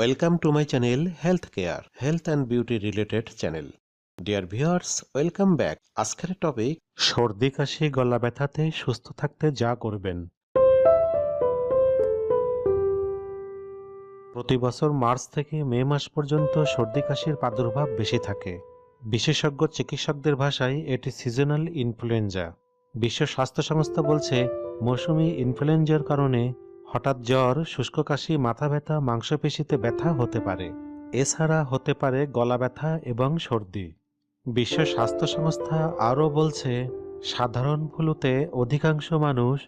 Welcome to my channel health care health and beauty related channel dear viewers, welcome back আজকের topic সর্দি কাশি গলা ব্যথাতে সুস্থ থাকতে যা করবেন। প্রতি বছর মার্চ থেকে মে মাস পর্যন্ত সর্দি কাশির প্রাদুর্ভাব বেশি থাকে। বিশেষজ্ঞ চিকিৎসকদের ভাষায় এটি সিজনাল ইনফ্লুয়েঞ্জা বিশ্ব স্বাস্থ্য সংস্থা বলছে মৌসুমি ইনফ্লুয়েঞ্জার কারণে হঠাৎ জ্বর, শুষ্ক কাশি, মাথা ব্যথা, মাংসপেশিতে ব্যথা হতে পারে। এছাড়া হতে পারে গলা ব্যথা এবং সর্দি। বিশ্ব স্বাস্থ্য সংস্থা আরও বলছে, সাধারণ ফ্লুতে অধিকাংশ মানুষ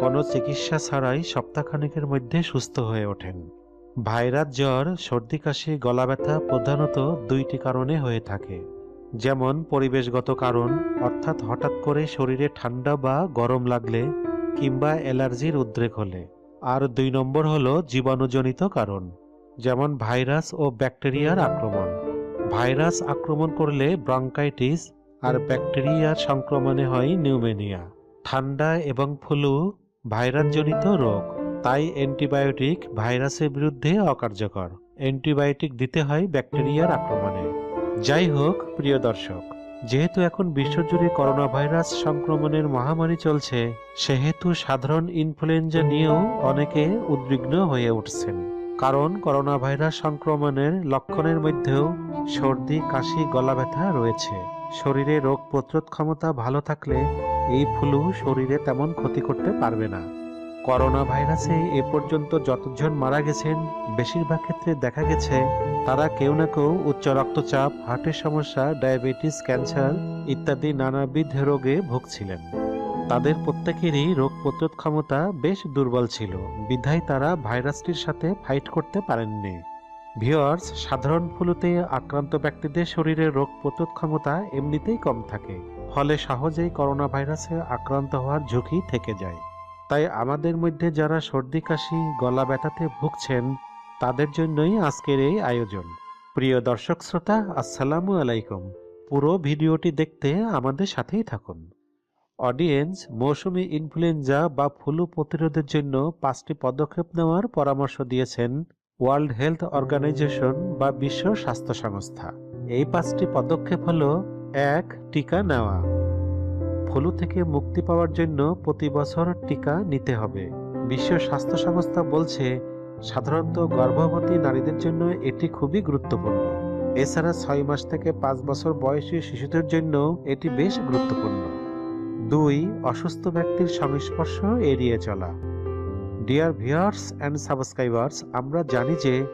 কোনো চিকিৎসা ছাড়াই সপ্তাহখানেকের মধ্যে সুস্থ হয়ে ওঠেন। ভাইরাস, জ্বর, সর্দি কাশি, গলা ব্যথা প্রধানত দুইটি কারণে হয়ে থাকে। যেমন পরিবেশগত কারণ, অর্থাৎ হঠাৎ করে শরীরে ঠান্ডা বা গরম লাগলে কিংবা অ্যালার্জির উদ্রেক হলে। আর দুই নম্বর হলো জীবাণুজনিত কারণ, যেমন ভাইরাস ও ব্যাকটেরিয়ার আক্রমণ। ভাইরাস আক্রমণ করলে ব্রঙ্কাইটিস আর ব্যাকটেরিয়ার সংক্রমণে হয় নিউমেনিয়া। ঠান্ডা এবং ফ্লু, ভাইরাসজনিত রোগ, তাই অ্যান্টিবায়োটিক ভাইরাসের বিরুদ্ধে অকার্যকর। অ্যান্টিবায়োটিক দিতে হয় ব্যাকটেরিয়ার আক্রমণে। যাই হোক, প্রিয় দর্শক যেহেতু এখন বিশ্বজুড়ে করোনা ভাইরাস সংক্রমণের মহামারী চলছে, সেহেতু সাধারণ ইনফ্লুয়েঞ্জা নিয়েও অনেকে উদ্বিগ্ন হয়ে উঠছেন। কারণ করোনা ভাইরাস সংক্রমণের লক্ষণের মধ্যেও সর্দি, কাশি গলা ব্যথা রয়েছে। শরীরে রোগ প্রতিরোধ ক্ষমতা ভালো থাকলে এই ফ্লু শরীরে তেমন ক্ষতি করতে পারবে না। করোনা ভাইরাসে এ পর্যন্ত যতজন মারা গেছেন, বেশিরভাগ ক্ষেত্রে দেখা গেছে তারা কেউ না কেউ উচ্চ রক্তচাপ, হার্টের সমস্যা, ডায়াবেটিস, ক্যান্সার ইত্যাদি নানাবিধ রোগে ভুগছিলেন। তাদের প্রত্যেকেরই রোগ প্রতিরোধ ক্ষমতা বেশ দুর্বল ছিল। বিধায় তারা ভাইরাসটির সাথে ফাইট করতে পারেননি। ভিওয়ার্স সাধারণ ফ্লুতে আক্রান্ত ব্যক্তিদের শরীরে রোগ প্রতিরোধ ক্ষমতা এমনিতেই কম থাকে, ফলে সহজেই করোনা ভাইরাসে আক্রান্ত হওয়ার ঝুঁকি থেকে যায়। তাই আমাদের মধ্যে যারা সর্দি কাশি, গলা ব্যথাতে ভুগছেন, তাদের জন্যই আজকের এই আয়োজন। প্রিয় দর্শক শ্রোতা, আসসালামু আলাইকুম। পুরো ভিডিওটি দেখতে আমাদের সাথেই থাকুন। অডিয়েন্স, মৌসুমি ইনফ্লুয়েঞ্জা বা ফ্লু প্রতিরোধের জন্য পাঁচটি পদক্ষেপ নেওয়ার পরামর্শ দিয়েছেন ওয়ার্ল্ড হেলথ অর্গানাইজেশন বা বিশ্ব স্বাস্থ্য সংস্থা। এই পাঁচটি পদক্ষেপ হল, এক, টিকা নেওয়া। ফলু থেকে মুক্তি পাওয়ার জন্য প্রতি বছর টিকা নিতে হবে। বিশ্ব স্বাস্থ্য সংস্থা বলছে, সাধারণত গর্ভবতী নারীদের জন্য এটি খুবই গুরুত্বপূর্ণ। এছাড়া ছয় মাস থেকে পাঁচ বছর বয়সী শিশুদের জন্য এটি বেশ গুরুত্বপূর্ণ। দুই, অসুস্থ ব্যক্তির সংস্পর্শ এড়িয়ে চলা। ডিয়ার ভিউয়ার্স অ্যান্ড সাবস্ক্রাইবার্স আমরা জানি যে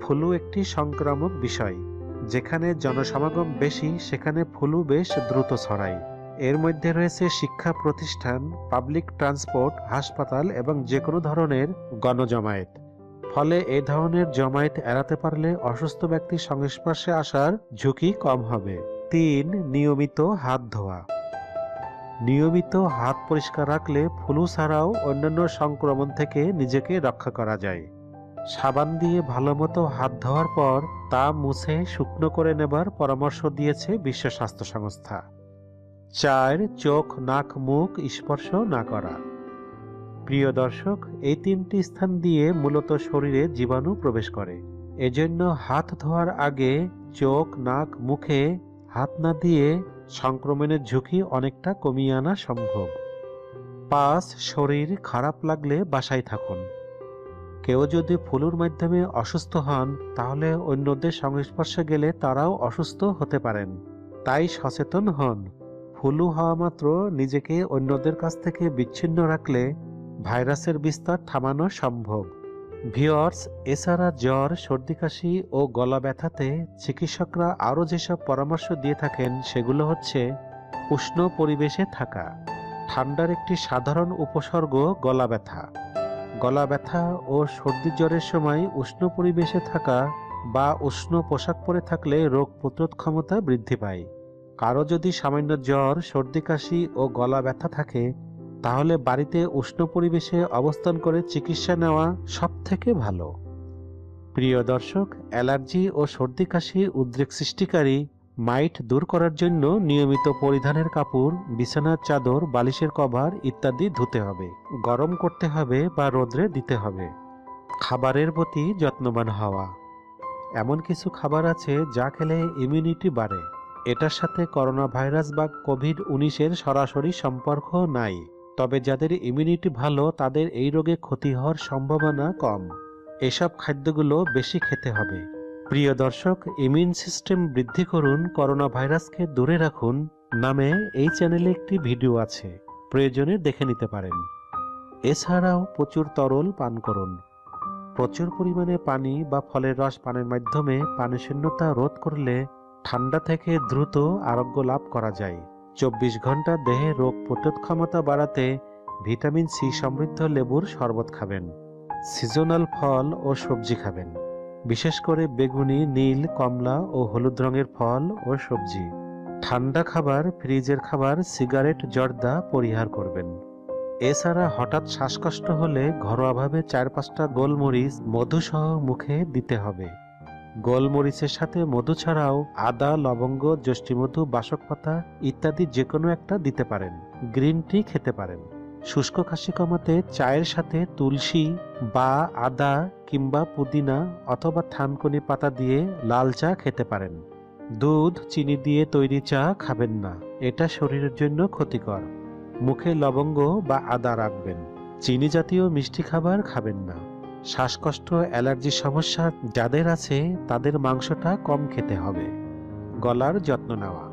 ফ্লু একটি সংক্রামক বিষয়। যেখানে জনসমাগম বেশি, সেখানে ফ্লু বেশ দ্রুত ছড়ায়। এর মধ্যে রয়েছে শিক্ষা প্রতিষ্ঠান পাবলিক ট্রান্সপোর্ট হাসপাতাল এবং যে কোনো ধরনের গণজমায়েত। ফলে এ ধরনের জমায়েত এড়াতে পারলে অসুস্থ ব্যক্তির সংস্পর্শে আসার ঝুঁকি কম হবে। তিন, নিয়মিত হাত ধোয়া। নিয়মিত হাত পরিষ্কার রাখলে ফ্লু ছাড়াও অন্যান্য সংক্রমণ থেকে নিজেকে রক্ষা করা যায়। সাবান দিয়ে ভালোমতো হাত ধোয়ার পর তা মুছে শুকনো করে নেবার পরামর্শ দিয়েছে বিশ্ব স্বাস্থ্য সংস্থা। চার চোখ, নাক, মুখ স্পর্শ না করা। প্রিয় দর্শক, এই তিনটি স্থান দিয়ে মূলত শরীরে জীবাণু প্রবেশ করে। এজন্য হাত ধোয়ার আগে চোখ, নাক, মুখে হাত না দিয়ে সংক্রমণের ঝুঁকি অনেকটা কমিয়ে আনা সম্ভব। পাঁচ, শরীর খারাপ লাগলে বাসায় থাকুন। কেউ যদি ফলুর মাধ্যমে অসুস্থ হন, তাহলে অন্যদের সংস্পর্শে গেলে তারাও অসুস্থ হতে পারেন। তাই সচেতন হন। ফলু হওয়া মাত্র নিজেকে অন্যদের কাছ থেকে বিচ্ছিন্ন রাখলে ভাইরাসের বিস্তার থামানো সম্ভব। ভিওর্স এছাড়া জ্বর, সর্দি কাশি ও গলা ব্যথাতে চিকিৎসকরা আরও যেসব পরামর্শ দিয়ে থাকেন, সেগুলো হচ্ছে উষ্ণ পরিবেশে থাকা, ঠান্ডার একটি সাধারণ উপসর্গ গলা ব্যথা। গলা ব্যথা ও সর্দি জ্বরের সময় উষ্ণ পরিবেশে থাকা বা উষ্ণ পোশাক পরে থাকলে রোগ প্রতিরোধ ক্ষমতা বৃদ্ধি পায়। কারও যদি সামান্য জ্বর, সর্দি, কাশি ও গলা ব্যথা থাকে, তাহলে বাড়িতে উষ্ণ পরিবেশে অবস্থান করে চিকিৎসা নেওয়া সব থেকে ভালো। প্রিয় দর্শক, অ্যালার্জি ও সর্দি, কাশি উদ্রেক সৃষ্টিকারী মাইট দূর করার জন্য নিয়মিত পরিধানের কাপড়, বিছানার চাদর, বালিশের কভার ইত্যাদি ধুতে হবে, গরম করতে হবে বা রোদ্রে দিতে হবে। খাবারের প্রতি যত্নবান হওয়া। এমন কিছু খাবার আছে যা খেলে ইমিউনিটি বাড়ে। এটার সাথে করোনা ভাইরাস বা কোভিড উনিশের সরাসরি সম্পর্ক নাই, তবে যাদের ইমিউনিটি ভালো, তাদের এই রোগে ক্ষতি হওয়ার সম্ভাবনা কম। এসব খাদ্যগুলো বেশি খেতে হবে। প্রিয় দর্শক ইমিউন সিস্টেম বৃদ্ধি করুন করোনা ভাইরাসকে দূরে রাখুন নামে এই চ্যানেলে একটি ভিডিও আছে। প্রয়োজনে দেখে নিতে পারেন। এছাড়াও প্রচুর তরল পান করুন। প্রচুর পরিমাণে পানি বা ফলের রস পানের মাধ্যমে পানিশূন্যতা রোধ করলে ঠান্ডা থেকে দ্রুত আরোগ্য লাভ করা যায়। চব্বিশ ঘণ্টা দেহে রোগ প্রতিরোধ ক্ষমতা বাড়াতে ভিটামিন সি সমৃদ্ধ লেবুর শরবত খাবেন। সিজনাল ফল ও সবজি খাবেন। বিশেষ করে বেগুনি, নীল, কমলা ও হলুদ রঙের ফল ও সবজি। ঠান্ডা খাবার, ফ্রিজের খাবার, সিগারেট, জর্দা পরিহার করবেন। এছাড়া হঠাৎ শ্বাসকষ্ট হলে ঘরোয়াভাবে চার পাঁচটা গোলমরিচ, মধুসহ মুখে দিতে হবে। গোলমরিচের সাথে মধু ছাড়াও আদা, লবঙ্গ যষ্টিমধু বাসক পাতা ইত্যাদি যে কোনো একটা দিতে পারেন। গ্রিন টি খেতে পারেন। শুষ্ক কাশি কমাতে চায়ের সাথে তুলসী বা আদা কিংবা পুদিনা অথবা থানকুনি পাতা দিয়ে লাল চা খেতে পারেন। দুধ, চিনি দিয়ে তৈরি চা খাবেন না। এটা শরীরের জন্য ক্ষতিকর। মুখে লবঙ্গ বা আদা রাখবেন। চিনি জাতীয় মিষ্টি খাবার খাবেন না। শ্বাসকষ্ট অ্যালার্জির সমস্যা যাদের আছে তাদের মাংসটা কম খেতে হবে। গলার যত্ন নেওয়া।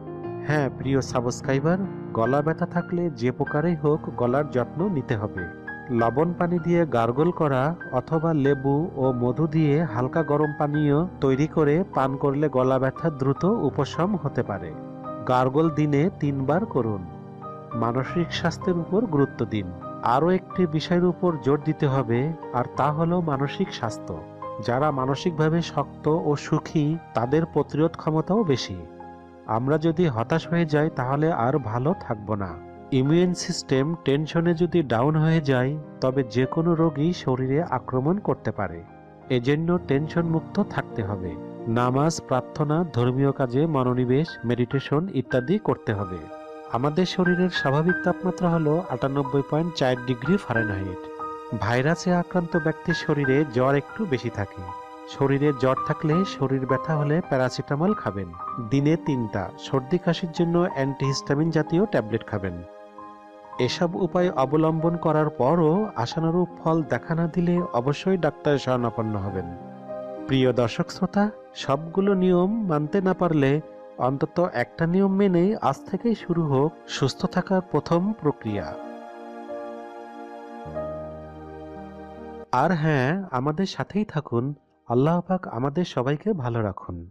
হ্যাঁ প্রিয় সাবস্ক্রাইবার, গলা ব্যথা থাকলে যে প্রকারেই হোক গলার যত্ন নিতে হবে। লবণ পানি দিয়ে গার্গল করা অথবা লেবু ও মধু দিয়ে হালকা গরম পানীয় তৈরি করে পান করলে গলা ব্যথা দ্রুত উপশম হতে পারে। গার্গল দিনে তিনবার করুন। মানসিক স্বাস্থ্যের উপর গুরুত্ব দিন। আরও একটি বিষয়ের উপর জোর দিতে হবে, আর তা হলো মানসিক স্বাস্থ্য। যারা মানসিকভাবে শক্ত ও সুখী, তাদের প্রতিরোধ ক্ষমতাও বেশি। আমরা যদি হতাশ হয়ে যাই, তাহলে আর ভালো থাকব না। ইমিউন সিস্টেম টেনশনে যদি ডাউন হয়ে যায়, তবে যে কোনো রোগই শরীরে আক্রমণ করতে পারে। এজন্য টেনশন মুক্ত থাকতে হবে। নামাজ, প্রার্থনা, ধর্মীয় কাজে মনোনিবেশ, মেডিটেশন ইত্যাদি করতে হবে। আমাদের শরীরের স্বাভাবিক তাপমাত্রা হলো আটানব্বই পয়েন্ট চার ডিগ্রি ফারেনহাইট। ভাইরাসে আক্রান্ত ব্যক্তির শরীরে জ্বর একটু বেশি থাকে। শরীরে জ্বর থাকলে শরীর ব্যথা হলে প্যারাসিটামল খাবেন। দিনে তিনটা। সর্দি কাশির জন্য অ্যান্টিহিস্টামিন জাতীয় ট্যাবলেট খাবেন। এসব উপায় অবলম্বন করার পরও আশানুরূপ ফল দেখা না দিলে অবশ্যই ডাক্তার শরণাপন্ন হবেন। প্রিয় দর্শক শ্রোতা, সবগুলো নিয়ম মানতে না পারলে অন্তত একটা নিয়ম মেনে আজ থেকেই শুরু হোক সুস্থ থাকার প্রথম প্রক্রিয়া। আর হ্যাঁ আমাদের সাথেই থাকুন। আল্লাহ পাক আমাদের সবাইকে ভালো রাখুন।